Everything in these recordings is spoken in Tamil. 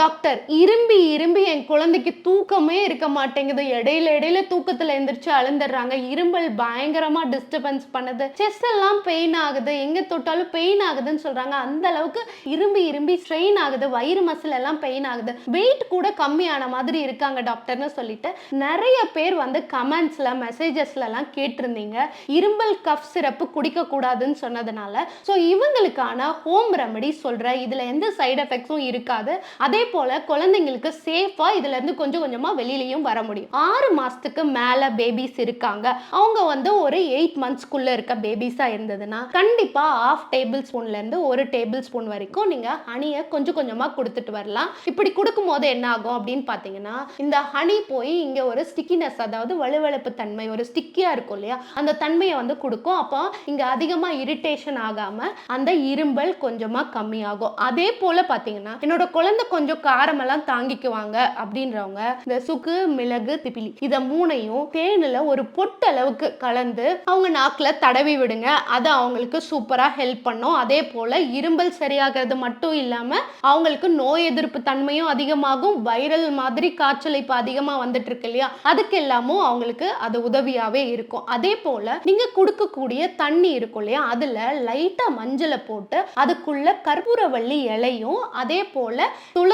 டாக்டர் இரும்பி இரும்பி என் குழந்தைக்கு தூக்கமே இருக்க மாட்டேங்குது. இடையில இடையில தூக்கத்துல எந்திரிச்சு அழுந்துடுறாங்க. இரும்பல் பயங்கரமா டிஸ்டர்பன்ஸ் பண்ணுது. செஸ்ட் எல்லாம் பெயின் ஆகுது. எங்க தொட்டாலும் பெயின் ஆகுதுன்னு சொல்றாங்க. அந்த அளவுக்கு இரும்பி இரும்பி ஸ்ட்ரெயின் ஆகுது. வயிறு மசில் எல்லாம் பெயின் ஆகுது. வெயிட் கூட கம்மியான மாதிரி இருக்காங்க டாக்டர்னு சொல்லிட்டு நிறைய பேர் வந்து கமெண்ட்ஸ்ல மெசேஜஸ்ல எல்லாம் கேட்டிருந்தீங்க. இரும்பல் கஃப் சிறப்பு குடிக்க கூடாதுன்னு சொன்னதுனால. ஸோ இவங்களுக்கான ஹோம் ரெமெடி சொல்ற இதுல எந்த சைடு எஃபெக்ட்ஸும் இருக்காது. அதே போல குழந்தைங்களுக்கு சேஃபா இதுல இருந்து கொஞ்சம் கொஞ்சமா வெளியிலயும் வர முடியும். ஆறு மாசத்துக்கு மேல பேபிஸ் இருக்காங்க. அவங்க வந்து ஒரு எயிட் மந்த்ஸ்க்குள்ள இருக்க பேபிஸா இருந்ததுன்னா கண்டிப்பா ஆஃப் டேபிள் ஸ்பூன்ல இருந்து ஒரு டேபிள் ஸ்பூன் வரைக்கும் நீங்க ஹனியை கொஞ்சம் கொஞ்சமா கொடுத்துட்டு வரலாம். இப்படி கொடுக்கும் போது என்ன ஆகும் அப்படின்னு பாத்தீங்கன்னா இந்த ஹனி போய் இங்க ஒரு ஸ்டிக்கினஸ் அதாவது வலுவழுப்பு தன்மை ஒரு ஸ்டிக்கியா இருக்கும் இல்லையா? அந்த தன்மையை வந்து கொடுக்கும். அப்போ இங்க அதிகமா இரிட்டேஷன் ஆகாம அந்த இரும்பல் கொஞ்சமா கம்மியாகும். அதே போல பாத்தீங்கன்னா என்னோட குழந்தை கொஞ்சம் காரமெல்லாம் தாங்கிக்குவாங்க அப்படின்றவங்க. இந்த சுக்கு மிளகு திப்பிலி இத மூணையும் தேனில் ஒரு பொட்டு அளவுக்கு கலந்து அவங்க நாக்குல தடவி விடுங்க. அது அவங்களுக்கு சூப்பரா ஹெல்ப் பண்ணும். அதே போல இரும்பல் சரியாகிறது மட்டும் இல்லாம அவங்களுக்கு நோய் எதிர்ப்பு தன்மையும் அதிகமாகும். வைரல் மாதிரி காய்ச்சல் இப்போ அதிகமா வந்துட்டு இருக்கு இல்லையா? அதுக்கு எல்லாமும் அவங்களுக்கு அது உதவியாவே இருக்கும். அதே போல நீங்க கொடுக்கக்கூடிய தண்ணி இருக்கும் இல்லையா? அதுல லைட்டா மஞ்சளை போட்டு அதுக்குள்ள கற்பூரவள்ளி இலையும் அதே போல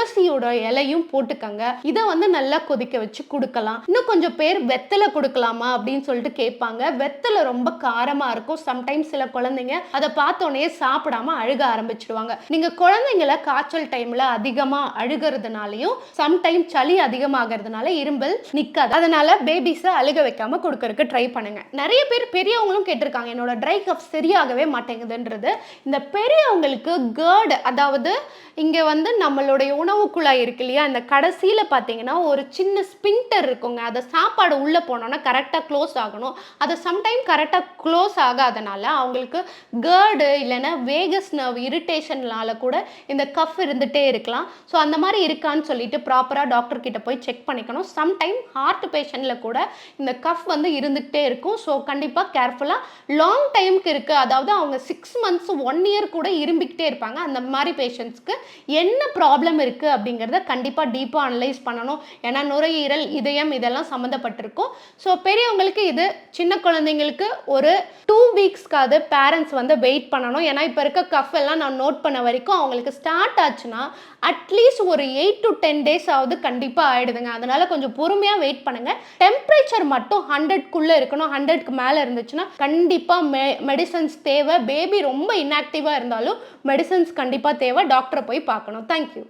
துளசியோட இலையும் போட்டுக்கங்க. இதை வந்து நல்லா கொதிக்க வச்சு கொடுக்கலாம். இன்னும் கொஞ்சம் பேர் வெத்தலை கொடுக்கலாமா அப்படின்னு சொல்லிட்டு கேட்பாங்க. வெத்தலை ரொம்ப காரமா இருக்கும். சம்டைம்ஸ் சில குழந்தைங்க அதை பார்த்தோன்னே சாப்பிடாம அழுக ஆரம்பிச்சிடுவாங்க. நீங்க குழந்தைங்கள காய்ச்சல் டைம்ல அதிகமா அழுகிறதுனாலையும் சம்டைம் சளி அதிகமாகிறதுனால இரும்பல் நிக்காது. அதனால பேபிஸை அழுக வைக்காம கொடுக்கறதுக்கு ட்ரை பண்ணுங்க. நிறைய பேர் பெரியவங்களும் கேட்டிருக்காங்க என்னோட ட்ரை கப் சரியாகவே மாட்டேங்குதுன்றது. இந்த பெரியவங்களுக்கு கேர்டு அதாவது இங்க வந்து நம்மளுடைய உணவு குழாய் இருக்கு இல்லையா? அந்த கடைசியில் பார்த்தீங்கன்னா ஒரு சின்ன ஸ்பின்டர் இருக்குங்க. அதை சாப்பாடு உள்ளே போனோன்னா கரெக்டாக க்ளோஸ் ஆகணும். அது சம்டைம் கரெக்டாக க்ளோஸ் ஆகாதனால அவங்களுக்கு கேர்டு இல்லைன்னா வேகஸ் நர்வ் இரிட்டேஷன்னால கூட இந்த கஃப் இருந்துகிட்டே இருக்கலாம். ஸோ அந்த மாதிரி இருக்கான்னு சொல்லிட்டு ப்ராப்பராக டாக்டர் கிட்ட போய் செக் பண்ணிக்கணும். சம்டைம் ஹார்ட் பேஷண்ட்டில் கூட இந்த கஃப் வந்து இருந்துகிட்டே இருக்கும். ஸோ கண்டிப்பாக கேர்ஃபுல்லாக லாங் டைமுக்கு இருக்குது அதாவது அவங்க சிக்ஸ் மந்த்ஸ் ஒன் இயர் கூட இரும்பிக்கிட்டே இருப்பாங்க. அந்த மாதிரி பேஷண்ட்ஸ்க்கு என்ன ப்ராப்ளம் இருக்குது அப்படிங்கிறத கண்டிப்பாக டீப்பாக அனலைஸ் பண்ணணும். ஏன்னா நுரையீரல் இதயம் இதெல்லாம் சம்மந்தப்பட்டிருக்கும் ஸோ பெரியவங்களுக்கு இது சின்ன குழந்தைங்களுக்கு ஒரு டூ வீக்ஸ்க்காவது பேரண்ட்ஸ் வந்து வெயிட் பண்ணணும். ஏன்னா இப்போ இருக்க கஃப் எல்லாம் நான் நோட் பண்ண வரைக்கும் அவங்களுக்கு ஸ்டார்ட் ஆச்சுன்னா அட்லீஸ்ட் ஒரு எயிட் டு டென் டேஸ் ஆகுது கண்டிப்பாக ஆயிடுதுங்க. அதனால கொஞ்சம் பொறுமையாக வெயிட் பண்ணுங்க. டெம்பரேச்சர் மட்டும் ஹண்ட்ரட்குள்ளே இருக்கணும். ஹண்ட்ரட்க்கு மேலே இருந்துச்சுன்னா கண்டிப்பாக மெ மெடிசன்ஸ் தேவை. பேபி ரொம்ப இன்ஆக்டிவாக இருந்தாலும் மெடிசன்ஸ் கண்டிப்பாக தேவை. டாக்டரை போய் பார்க்கணும். தேங்க்யூ